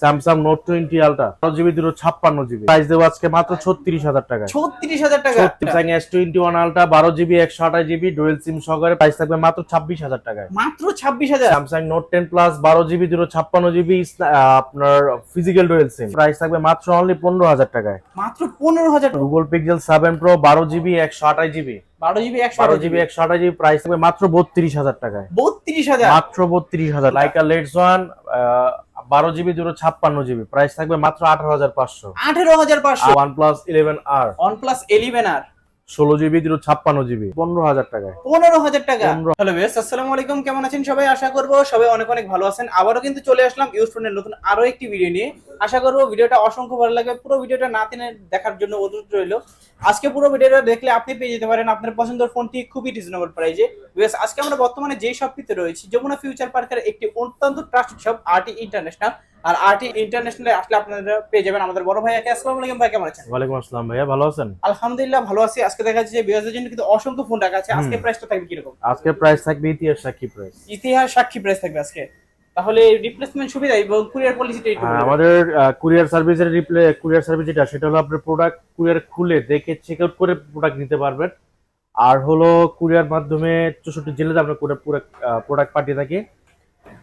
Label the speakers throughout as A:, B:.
A: Samsung Note twenty ultra বারো GB দুটো ছাপ্পান্ন জিবি প্রাইস দেবো আজকে মাত্র ছত্রিশ হাজার টাকা।
B: ছত্রিশ হাজার টাকা?
A: Samsung S twenty one ultra বারো জিবি একশো আঠাশ জিবি ডুয়েল সিম সহকারে প্রাইস থাকবে মাত্র ছাব্বিশ হাজার টাকায়।
B: মাত্র ছাব্বিশ হাজার?
A: স্যামসাং নোট টেন প্লাস বারো জিবি দুটো ছাপ্পান্ন জিবি আপনার ফিজিক্যাল ডুয়েল সিম প্রাইস থাকবে মাত্র অনলি পনেরো হাজার টাকায়।
B: মাত্র পনেরো হাজার
A: গুগল পিক্সেল সেভেন প্রো বারো জিবি একশো আঠাশ জিবি
B: বারো জিবি একশো
A: বারো জিবি একশো আঠাশ জিবি প্রাইস থাকবে মাত্র বত্রিশ হাজার টাকায়।
B: বত্রিশ হাজার?
A: মাত্র বত্রিশ হাজার লাইকা লেটস ওয়ান বারো জিবি দুটো ছাপ্পান্ন জিবি। প্রাইস থাকবে মাত্র আঠারো হাজার পাঁচশো।
B: আঠারো হাজার পাঁচশো।
A: One plus eleven R
B: one plus eleven R
A: ষোলো জিবি দুটো ছাপ্পান্ন জিবি পনেরো হাজার টাকায়।
B: পনেরো হাজার টাকা। হ্যালো বেস আসসালামু আলাইকুম কেমন আছেন সবাই? আশা করব সবাই অনেক অনেক ভালো আছেন। আবারও কিন্তু চলে আসলাম ইউজফোনের নতুন আরও একটি ভিডিও নিয়ে। আশা করব ভিডিওটা অসংখ্য ভালো লাগবে। পুরো ভিডিওটা না টেনে দেখার জন্য অনুরোধ রইল। আজকে পুরো ভিডিওটা দেখলে আপনি পেয়ে যেতে পারেন আপনার পছন্দের ফোনটি খুবই রিজনেবল প্রাইজে বেশ আজকে আমরা বর্তমানে যেই শপটিতে রয়েছি যমুনা ফিউচার পার্কের একটি অত্যন্ত ট্রাস্টেড শপ আরটি ইন্টারন্যাশনাল আর আরটি ইন্টারন্যাশনালে আসলে আপনারা পেয়ে যাবেন আমাদের বড় ভাই ভাইয়াকে আসসালামু আলাইকুম ভাই কেমন আছেন?
A: ওয়ালাইকুম আসসালাম ভাইয়া ভালো আছেন?
B: আলহামদুলিল্লাহ ভালো আছি। আজকে দেখা যাচ্ছে যে বিয়াজের জন্য কিন্তু অসংখ্য ফোন রাখা আছে। আজকে। প্রাইসটা থাকবে কীরকম?
A: আজকে প্রাইস থাকবে ইতিহাস সাক্ষী প্রাইস
B: ইতিহাস সাক্ষী প্রাইস থাকবে আজকে। তাহলে রিপ্লেসমেন্ট সুবিধা এবং কুরিয়ার পলিসিটা একটু বলে
A: আমাদের কুরিয়ার সার্ভিসের রিপ্লে কুরিয়ার সার্ভিস যেটা সেটা হলো আপনার প্রোডাক্ট কুরিয়ার খুলে দেখে চেক আউট করে প্রোডাক্ট নিতে পারবেন। আর হলো কুরিয়ার মাধ্যমে চৌষট্টি জেলাতে আমরা প্রোডাক্ট পাঠিয়ে থাকি।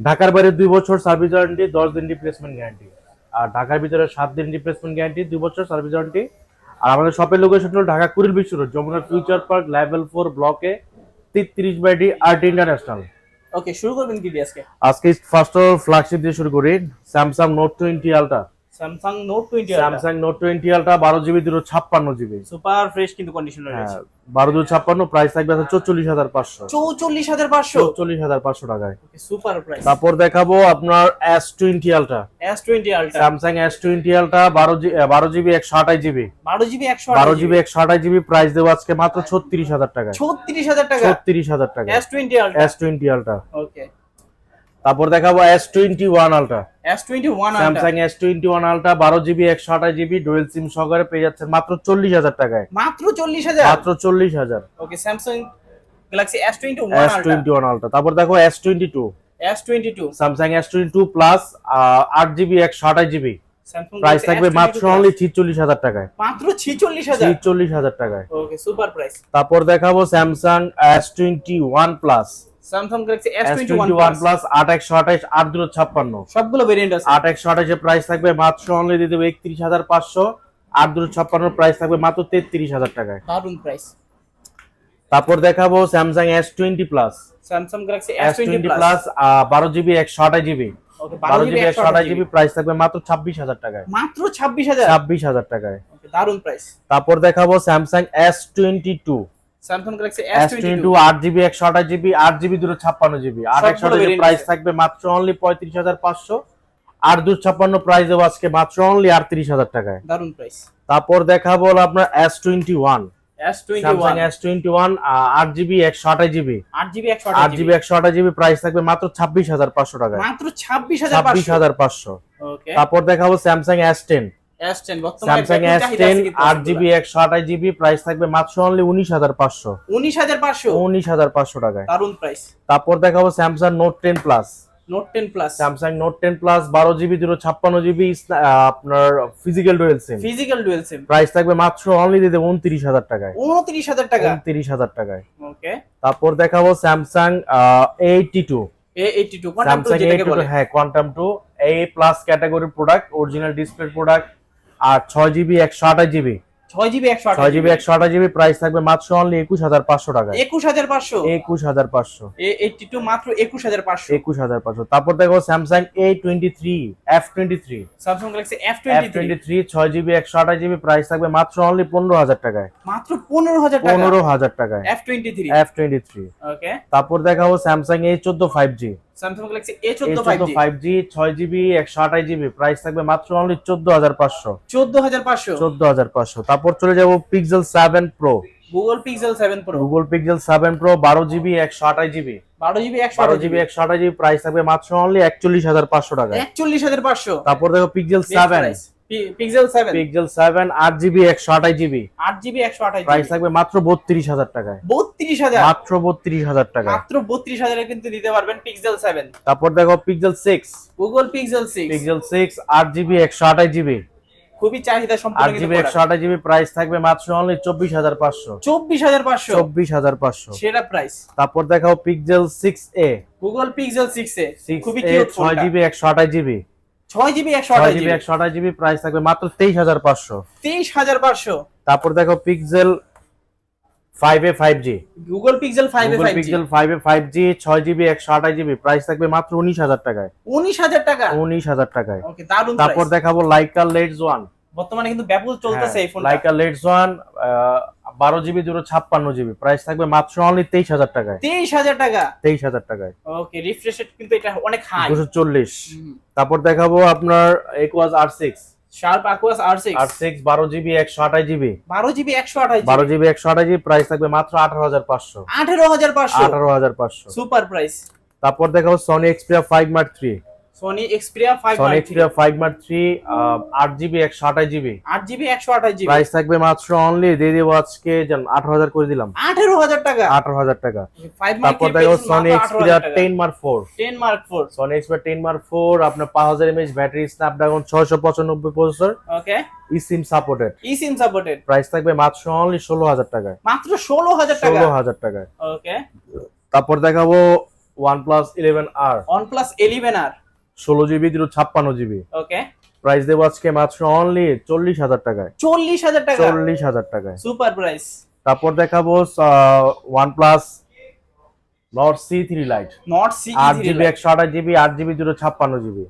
A: ঢাকার বাইরে দুই বছর সার্ভিস ওয়ারেন্টি দশ দিন রিপ্লেসমেন্ট গ্যারান্টি আর ঢাকার ভিতরে সাত দিন রিপ্লেসমেন্ট গ্যারান্টি দুই বছর সার্ভিস ওয়ারেন্টি। আর আমাদের শপের লোকেশন হলো ঢাকা কুড়ির বিশ্ব road Jamuna future park level four ব্লকে তেত্রিশ by D art international
B: okay শুরু করবেন কি আজকে?
A: আজকে ফার্স্ট ফ্ল্যাগশিপ দিয়ে শুরু করি Samsung Note twenty ultra
B: Samsung Note twenty
A: Samsung Note twenty ultra বারো জিবি দুটো ছাপ্পান্ন জিবি
B: সুপার ফ্রেশ কিন্তু কন্ডিশন রয়েছে।
A: হ্যাঁ বারো দুটো ছাপ্পান্ন প্রাইস থাকবে চৌচল্লিশ হাজার পাঁচশো।
B: চৌচল্লিশ হাজার পাঁচশো?
A: চৌচল্লিশ হাজার পাঁচশো টাকায়।
B: সুপার প্রাইস
A: তারপর দেখাবো আপনার S twenty ultra
B: S twenty ultra
A: Samsung S twenty ultra বারো জি বারো জিবি একশো আঠাশ জিবি
B: বারো জিবি একশো
A: বারো জিবি একশো আঠাশ জিবি প্রাইস দেবো আজকে মাত্র ছত্রিশ হাজার টাকায়।
B: ছত্রিশ হাজার টাকা?
A: ছত্রিশ হাজার টাকা
B: S twenty ultra
A: S twenty ultra
B: okay.
A: তারপর দেখাবো S twenty one ultra
B: S twenty one
A: Samsung S twenty one ultra বারো জিবি একশো আঠাশ জিবি ডুয়েল সিম সহকারে পেয়ে যাচ্ছেন মাত্র চল্লিশ হাজার টাকায়
B: মাত্র চল্লিশ হাজার
A: মাত্র চল্লিশ হাজার
B: okay Samsung Galaxy S twenty one
A: S
B: ultra
A: twenty one ultra তারপর দেখো S twenty two
B: S twenty two
A: Samsung S twenty two plus আট জিবি একশো আঠাশ জিবি প্রাইস থাকবে মাত্র অনলি ছিচল্লিশ হাজার টাকায়
B: মাত্র ছিচল্লিশ হাজার
A: ছিচল্লিশ হাজার টাকায়
B: ওকে সুপার প্রাইস
A: তারপর দেখাবো Samsung S twenty one plus
B: Samsung Galaxy S
A: S
B: twenty
A: twenty one plus আট একশো আঠাশ আট দুটো ছাপ্পান্ন।
B: সবগুলো ভেরিয়েন্ট আছে।
A: আট একশো আঠাশের প্রাইস থাকবে মাত্র অনলি দিয়ে দেবো একত্রিশ হাজার পাঁচশো আট দুটো ছাপ্পান্ন প্রাইস থাকবে মাত্র তেত্রিশ হাজার টাকায়।
B: দারুণ প্রাইস
A: তারপর দেখাবো Samsung S twenty plus
B: Samsung Galaxy
A: S
B: S twenty
A: twenty
B: plus
A: plus বারো জিবি একশো আঠাশ জিবি।
B: ওকে
A: বারো জিবি একশো আঠাশ জিবি। প্রাইস থাকবে মাত্র ছাব্বিশ হাজার টাকায়।
B: মাত্র ছাব্বিশ হাজার?
A: ছাব্বিশ হাজার টাকায়।
B: দারুণ প্রাইস
A: তারপর দেখাবো Samsung S twenty two
B: Samsung Galaxy
A: S22 8GB 128GB 8GB
B: 256GB
A: আর
B: 128GB
A: প্রাইস থাকবে মাত্র অনলি 35500 আর 256 প্রাইস দেব আজকে মাত্র অনলি 38000 টাকায়।
B: দারুণ প্রাইস
A: তারপর দেখাবো আপনার
B: S21
A: S21 Samsung S21 8GB price থাকবে মাত্র
B: মাত্র
A: তারপর দেখাবো S ten Samsung S10 8GB 128GB price থাকবে মাত্র অনলি 19500 19500 19500 টাকায়।
B: দারুণ প্রাইস
A: তারপর দেখাবো Samsung Note 10 Plus
B: Note ten plus
A: Samsung Note ten plus বারো জিবি দুটো ছাপ্পান্ন জিবি আপনার physical dual SIM
B: physical dual SIM
A: price থাকবে মাত্র অনলি দিতে উনত্রিশ হাজার টাকায়।
B: উনত্রিশ হাজার টাকা?
A: উনত্রিশ হাজার টাকায়।
B: ওকে
A: তারপর A82 Samsung eighty two Samsung eighty হ্যাঁ quantum two A plus category product original display product আর ছয় জিবি একশো আঠাশ জিবি।
B: ছয় জিবি একশো
A: ছয় জিবি। একশো আঠাশ জিবি প্রাইস থাকবে মাত্র অনলি একুশ হাজার পাঁচশো টাকায়।
B: একুশ হাজার পাঁচশো।
A: একুশ হাজার পাঁচশো।
B: এইটি টু মাত্র একুশ হাজার পাঁচশো।
A: একুশ হাজার পাঁচশো। তারপর দেখো Samsung A twenty three F twenty three
B: Samsung Galaxy F twenty
A: three ছয় জিবি একশো আঠাশ জিবি প্রাইস থাকবে মাত্র অনলি পনেরো হাজার টাকায়।
B: মাত্র পনেরো হাজার
A: পনেরো হাজার টাকায়।
B: F twenty three
A: F twenty three
B: okay
A: তারপর দেখাবো স্যামসাং এ চোদ্দ five G
B: Samsung Galaxy A
A: A
B: চোদ্দ ফাইভ
A: চোদ্দ
B: জি
A: ফাইভ জি ছয় জিবি একশো আঠাশ জিবি প্রাইস থাকবে মাত্র অনলি চোদ্দ হাজার পাঁচশো।
B: চোদ্দ হাজার পাঁচশো।
A: চোদ্দ হাজার পাঁচশো। তারপর চলে যাব Pixel seven pro
B: Google Pixel seven pro
A: Google Pixel seven pro বারো জিবি একশো আঠাশ জিবি
B: বারো জিবি একশো
A: বারো
B: আঠাশ
A: জিবি একশো আঠাশ জিবি প্রাইস থাকবে মাত্র অনলি একচল্লিশ হাজার পাঁচশো টাকা
B: একচল্লিশ হাজার পাঁচশো।
A: তারপর দেখো Pixel
B: Best
A: seven
B: price. Pixel seven
A: Pixel seven আট জিবি একশো আঠাশ জিবি
B: আট জিবি একশো আঠাশ
A: প্রাইস থাকবে মাত্র বত্রিশ হাজার টাকায়।
B: বত্রিশ হাজার?
A: মাত্র বত্রিশ হাজার টাকায়।
B: মাত্র বত্রিশ হাজারে কিন্তু দিতে পারবেন পিক্সেল সেভেন
A: তারপর দেখো Pixel six
B: Google Pixel six
A: Pixel six আট জিবি একশো আঠাশ জিবি
B: খুবই চাহিদা সম্পন্ন
A: জিবি একশো আঠাশ জিবি প্রাইস থাকবে মাত্র অনলি চব্বিশ হাজার পাঁচশো।
B: চব্বিশ হাজার পাঁচশো।
A: চব্বিশ হাজার পাঁচশো।
B: সেরা প্রাইস
A: তারপর দেখাও Pixel six A
B: Google Pixel six A খুবই কিউট
A: ছয় জিবি একশো আঠাশ জিবি
B: ছয় জিবি একশো আঠাশ
A: জিবি একশো আঠাশ জিবি প্রাইস থাকবে মাত্র তেইশ হাজার পাঁচশো।
B: তেইশ হাজার পাঁচশো।
A: তারপর দেখো Pixel five A five G
B: Google Pixel five A five
A: Pixel five A five G ছয় জিবি একশো আঠাশ জিবি প্রাইস থাকবে মাত্র উনিশ হাজার টাকায়।
B: উনিশ হাজার টাকা?
A: উনিশ হাজার টাকায়। তারপর। দেখাবো লাইকা লেটস ওয়ান
B: বর্তমানে কিন্তু ব্যাপক চলতেছে এই ফোনটা
A: লাইকা লেটস ওয়ান বারো জিবি দুটো ছাপ্পান্ন জিবি প্রাইস থাকবে মাত্র অনলি তেইশ হাজার টাকায়।
B: তেইশ হাজার টাকা?
A: তেইশ হাজার টাকায়।
B: ওকে রিফ্রেশ কিন্তু এটা অনেক হাই
A: দুশো চল্লিশ। তারপর দেখাবো আপনার Aquos R six
B: Sharp Aquos R six
A: R six বারো জিবি একশো আঠাশ জিবি
B: বারো জিবি একশো আঠাশ
A: বারো জিবি একশো আঠাশ জিবি প্রাইস থাকবে মাত্র আঠারো হাজার পাঁচশো।
B: আঠেরো হাজার পাঁচশো।
A: আঠারো হাজার পাঁচশো।
B: সুপার প্রাইস
A: তারপর দেখাবো Sony Xperia five mark three
B: Sony Xperia 5
A: Sony Xperia 5 mark
B: 3 8GB 128GB 8GB 128GB
A: price থাকবে মাত্র অনলি দিয়ে দেব আজকে জান 18000 করে দিলাম।
B: 18000 টাকা?
A: 18000 টাকা।
B: 5 মার্ক
A: তারপর দেখো Sony 10 mark 4
B: 10 mark 4
A: Sony Xperia 10 mark 4 আপনার 5000 mAh battery Snapdragon 695 processor
B: okay
A: eSIM supported
B: eSIM supported
A: price থাকবে মাত্র অনলি 16000 টাকায়।
B: মাত্র 16000 টাকা?
A: 16000 টাকায়।
B: ওকে
A: তারপর দেখাবো
B: OnePlus 11R OnePlus 11R
A: ষোলো জিবি দুটো ছাপ্পান্ন জিবি।
B: ওকে
A: প্রাইস দেবো আজকে মাত্র অনলি চল্লিশ হাজার টাকায়।
B: চল্লিশ হাজার টাকা?
A: চল্লিশ হাজার টাকায়।
B: সুপার প্রাইস
A: তারপর দেখাবো one plus Nord C three lite
B: Nord C
A: আট জিবি একশো আঠাশ জিবি আট জিবি দুটো ছাপ্পান্ন জিবি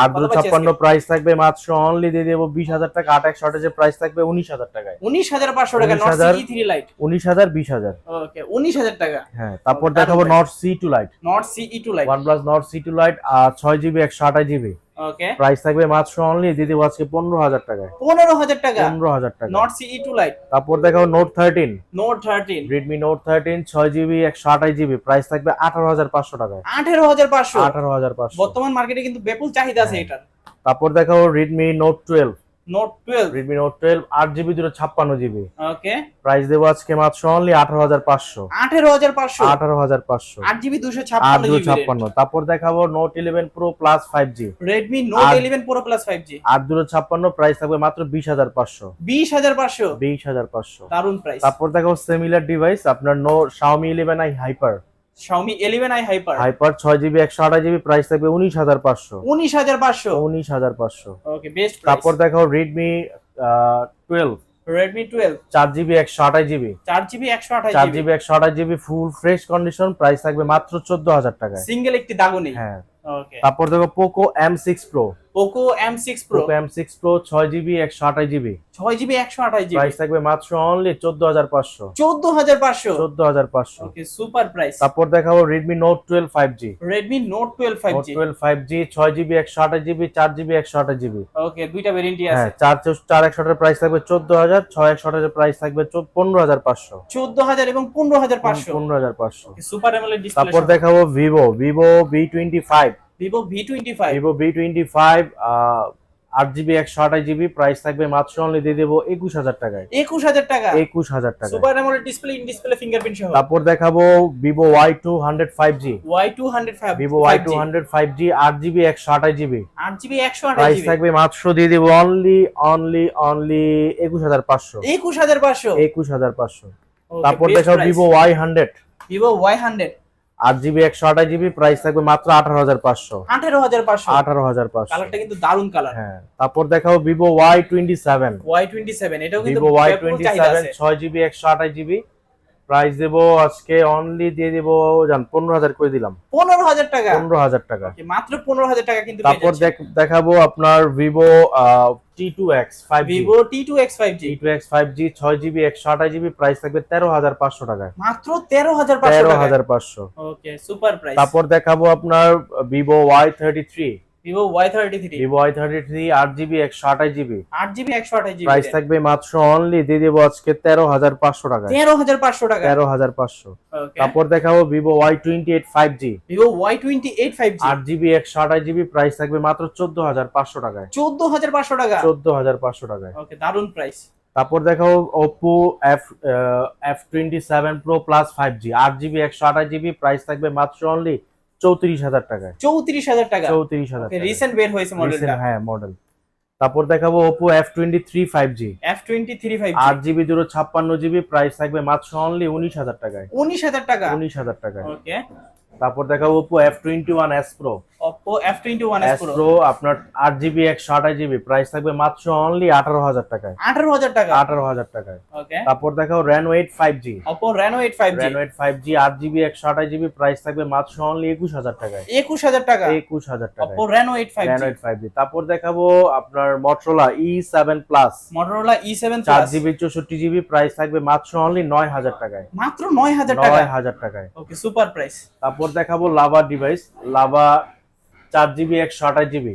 A: আর দুটো ছাপ্পান্ন প্রাইস থাকবে মাত্র অনলি দিয়ে দেবো বিশ হাজার টাকা আট একশো আঠাশের প্রাইস থাকবে উনিশ হাজার টাকায়।
B: উনিশ হাজার পাঁচশো টাকা নট
A: 19,000
B: সি থ্রি লাইট
A: উনিশ হাজার বিশ হাজার।
B: ওকে উনিশ হাজার টাকা।
A: হ্যাঁ তারপর দেখাবো। Nord C two lite
B: Nord C E two lite
A: one plus Nord C two lite আর ছয় জিবি একশো আঠাশ জিবি
B: ওকে
A: প্রাইস থাকবে মাত্র অনলি দিদি আজকে পনেরো হাজার টাকায়।
B: পনেরো হাজার টাকা?
A: পনেরো হাজার টাকা।
B: Nord C E two lite
A: তারপর দেখো Note thirteen
B: Note thirteen
A: Redmi Note thirteen ছয় জিবি একশো আঠাশ জিবি প্রাইস থাকবে আঠারো হাজার পাঁচশো টাকায়।
B: আঠেরো হাজার পাঁচশো?
A: আঠারো হাজার পাঁচশো।
B: বর্তমান মার্কেটে কিন্তু বিপুল চাহিদা আছে এটার।
A: তারপর দেখো Redmi Note twelve
B: Note twelve
A: Redmi Note twelve আট জিবি দুটো ছাপ্পান্ন জিবি
B: ওকে
A: প্রাইস দেবো আজকে মাত্র অনলি আঠারো হাজার পাঁচশো।
B: আঠেরো হাজার পাঁচশো?
A: আঠারো হাজার পাঁচশো।
B: আট জিবি দুশো
A: আট
B: ছাপ্পান্ন।
A: ছাপ্পান্ন তারপর দেখাবো Note eleven pro plus five G
B: Redmi Note
A: আর-
B: eleven pro plus five G
A: আট দুটো ছাপ্পান্ন প্রাইস থাকবে মাত্র বিশ হাজার পাঁচশো।
B: বিশ হাজার পাঁচশো।
A: বিশ হাজার পাঁচশো।
B: দারুণ প্রাইস
A: তারপর দেখাবো সিমিলার ডিভাইস আপনার নো শাওমি ইলেভেন হাইপার ছয় জিবি একশো আঠাশ জিবি প্রাইস থাকবে উনিশ হাজার পাঁচশো।
B: উনিশ হাজার পাঁচশো।
A: উনিশ হাজার পাঁচশো।
B: ওকে বেস্ট
A: তারপর দেখাও রেডমি টুয়েলভ
B: রেডমি টুয়েলভ
A: চার জিবি একশো আঠাশ জিবি
B: চার জিবি একশো আঠাশ
A: চার
B: জিবি
A: জিবি একশো আঠাশ GB full fresh condition price থাকবে মাত্র চোদ্দ হাজার টাকায়।
B: সিঙ্গেল একটি দাগও নেই।
A: হ্যাঁ।
B: ওকে
A: তারপর দেখো Poco M six pro
B: Poco M six pro
A: Poco M six pro ছয় জিবি একশো আঠাশ জিবি
B: ছয় জিবি একশো আঠাশ জিবি
A: প্রাইস থাকবে মাত্র অনলি চোদ্দ হাজার পাঁচশো।
B: চোদ্দ হাজার পাঁচশো?
A: চোদ্দ হাজার পাঁচশো।
B: ওকে সুপার প্রাইস
A: তারপর দেখাবো Redmi note twelve five G
B: Redmi note twelve five
A: note
B: G
A: twelve five G ছয় জিবি একশো আঠাশ জিবি চার জিবি একশো আঠাশ জিবি
B: ওকে দুইটা ভেরিয়েন্টই
A: হ্যাঁ
B: আছে
A: চার চার একশো আঠাশ প্রাইস থাকবে চোদ্দ হাজার ছয় একশো আঠাশের প্রাইস থাকবে পনেরো হাজার পাঁচশো।
B: চোদ্দ হাজার এবং পনেরো হাজার পাঁচশো।
A: পনেরো হাজার পাঁচশো।
B: সুপার এমোলেড
A: তারপর দেখাবো Vivo Vivo V twenty five
B: Vivo V twenty five
A: Vivo V twenty five আট জিবি একশো আঠাশ জিবি প্রাইস থাকবে মাত্র অনলি দিয়ে দেবো একুশ হাজার টাকায়।
B: একুশ হাজার টাকা?
A: একুশ হাজার টাকা
B: super AMOLED display in display fingerprint সহ।
A: তারপর দেখাবো Vivo Y two hundred five G
B: Y two hundred five
A: Vivo Y two hundred five G আট জিবি একশো আঠাশ জিবি
B: আট জিবি একশো আঠাশ
A: প্রাইস থাকবে মাত্র দিয়ে দেবো অনলি অনলি অনলি একুশ হাজার পাঁচশো।
B: একুশ হাজার পাঁচশো।
A: একুশ হাজার পাঁচশো। তারপর দেখাও Vivo Y hundred
B: Vivo Y hundred
A: আট জিবি একশো আঠাশ জিবি প্রাইস থাকবে মাত্র আঠারো হাজার পাঁচশো।
B: আঠারো হাজার পাঁচশো।
A: আঠারো হাজার পাঁচশো।
B: কালারটা কিন্তু দারুণ কালার।
A: হ্যাঁ তারপর দেখাও Vivo Y twenty seven
B: Y twenty seven এটাও কিন্তু
A: ভিভো ওয়াই টোয়েন্টি সেভেন ছয় জিবি একশো আঠাশ জিবি। প্রাইস দেবো আজকে অনলি দিয়ে দেবো জান পনেরো হাজার করে দিলাম।
B: পনেরো হাজার টাকা?
A: পনেরো হাজার টাকা।
B: মাত্র পনেরো হাজার টাকা কিন্তু
A: তারপর দেখাবো আপনার Vivo T two X five
B: Vivo T two X five G
A: two X five G ছয় জিবি একশো আঠাশ জিবি প্রাইস থাকবে তেরো হাজার পাঁচশো টাকায়।
B: মাত্র তেরো হাজার
A: তেরো
B: টাকা
A: হাজার পাঁচশো।
B: ওকে সুপার প্রাইস
A: তারপর দেখাবো আপনার Vivo Y thirty three
B: Vivo Y thirty three
A: Vivo Y thirty three আট জিবি একশো আঠাশ জিবি
B: আট জিবি একশো আঠাশ জিবি
A: প্রাইস থাকবে মাত্র অনলি দিয়ে দেবো আজকে তেরো হাজার পাঁচশো টাকা
B: তেরো হাজার পাঁচশো টাকা
A: তেরো হাজার পাঁচশো। তারপর দেখাবো Vivo Y twenty eight five G
B: Vivo Y twenty eight five G
A: আট জিবি একশো আঠাশ জিবি প্রাইস থাকবে মাত্র চোদ্দ হাজার পাঁচশো টাকায়।
B: চোদ্দ হাজার পাঁচশো টাকা।
A: চোদ্দ হাজার পাঁচশো টাকায়।
B: ওকে দারুণ প্রাইস
A: তারপর দেখাবো Oppo F F twenty seven pro plus five G আট জিবি একশো আঠাশ জিবি প্রাইস থাকবে মাত্র অনলি চৌত্রিশ হাজার টাকায়।
B: চৌত্রিশ হাজার টাকা?
A: চৌত্রিশ হাজার
B: রিসেন্ট বের হয়েছে মডেলটা
A: হ্যাঁ মডেল তারপর দেখাবো Oppo F twenty three five G
B: F twenty three five
A: আট জিবি দুটো ছাপ্পান্ন জিবি প্রাইস থাকবে মাত্র অনলি উনিশ হাজার টাকায়।
B: উনিশ হাজার টাকা?
A: উনিশ হাজার টাকায়।
B: ওকে
A: তারপর দেখাবো twenty one S pro
B: Oppo F twenty one
A: S pro আপনার আট জিবি একশো আঠাশ জিবি প্রাইস থাকবে মাত্র অনলি আঠারো হাজার টাকায়।
B: আঠারো হাজার টাকা?
A: আঠারো হাজার টাকায়।
B: ওকে
A: তারপর দেখাও Reno eight five G
B: Oppo Reno eight five G
A: Reno eight five G আট জিবি একশো আঠাশ জিবি প্রাইস থাকবে মাত্র অনলি একুশ হাজার টাকায়।
B: একুশ হাজার টাকা?
A: একুশ হাজার টাকায়।
B: Oppo Reno eight five
A: Reno
B: G
A: eight five G তারপর দেখাবো আপনার Motorola E seven plus
B: Motorola E seven
A: চার জিবি চৌষট্টি জিবি প্রাইস থাকবে মাত্র অনলি নয় হাজার টাকায়।
B: মাত্র নয় হাজার টাকা
A: নয় হাজার টাকায়।
B: ওকে সুপার প্রাইস
A: তারপর দেখাবো লাভা ডিভাইস লাভা চার জিবি একশো আঠাশ জিবি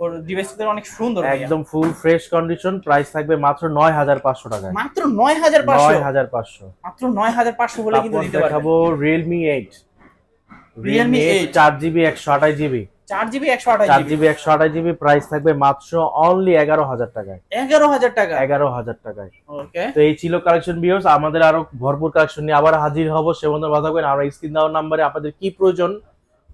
B: ওর ডিভাইসটা অনেক সুন্দর
A: একদম ফুল ফ্রেশ কন্ডিশন প্রাইস থাকবে মাত্র নয় হাজার পাঁচশো টাকায়।
B: মাত্র নয় হাজার পাঁচশো?
A: নয় হাজার পাঁচশো।
B: মাত্র নয় হাজার পাঁচশো বলে কিন্তু
A: তারপর
B: দিতে পারবেন
A: দেখাবো রিয়েলমি এইট
B: Realme 8
A: চার জিবি একশো আঠাশ জিবি
B: চার জিবি একশো আঠাশ
A: চার
B: জিবি।
A: জিবি একশো আঠাশ জিবি প্রাইস থাকবে মাত্র অনলি টাকায়।
B: টাকা?
A: এগারো হাজার টাকায়।
B: ওকে
A: তো এই ছিল কালেকশন আমাদের আরও ভরপুর কালেকশন নিয়ে আবার হাজির হব। সে বন্ধু কথা থাকবেন। আমরা স্ক্রিন দেওয়ার নাম্বারে আপনাদের কি প্রয়োজন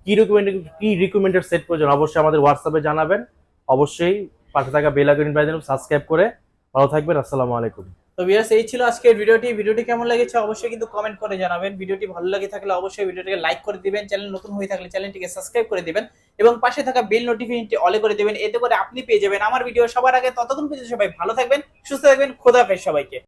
A: কি রিকমেন্ড কি রিকমেন্ডেড সেট প্রয়োজন অবশ্যই আমাদের হোয়াটসঅ্যাপে জানাবেন। অবশ্যই পাশে থাকা বেল আইকন বাজিয়ে সাবস্ক্রাইব করে। ভালো থাকবেন। আসসালামু আলাইকুম।
B: তো বিয়ার্স এই ছিল আজকের ভিডিওটি। ভিডিওটি কেমন লেগেছে অবশ্যই কিন্তু কমেন্ট করে জানাবেন। ভিডিওটি ভালো লাগে থাকলে অবশ্যই ভিডিওটিকে লাইক করে দিবেন। চ্যানেল নতুন হয়ে থাকলে চ্যানেলটিকে সাবস্ক্রাইব করে দিবেন এবং পাশে থাকা বেল নোটিফিকেশনটি অলে করে দিবেন। এতে করে আপনি পেয়ে যাবেন আমার ভিডিও সবার আগে। ততক্ষণ পর্যন্ত সবাই ভালো থাকবেন, সুস্থ থাকবেন। খোদা হাফেজ সবাইকে।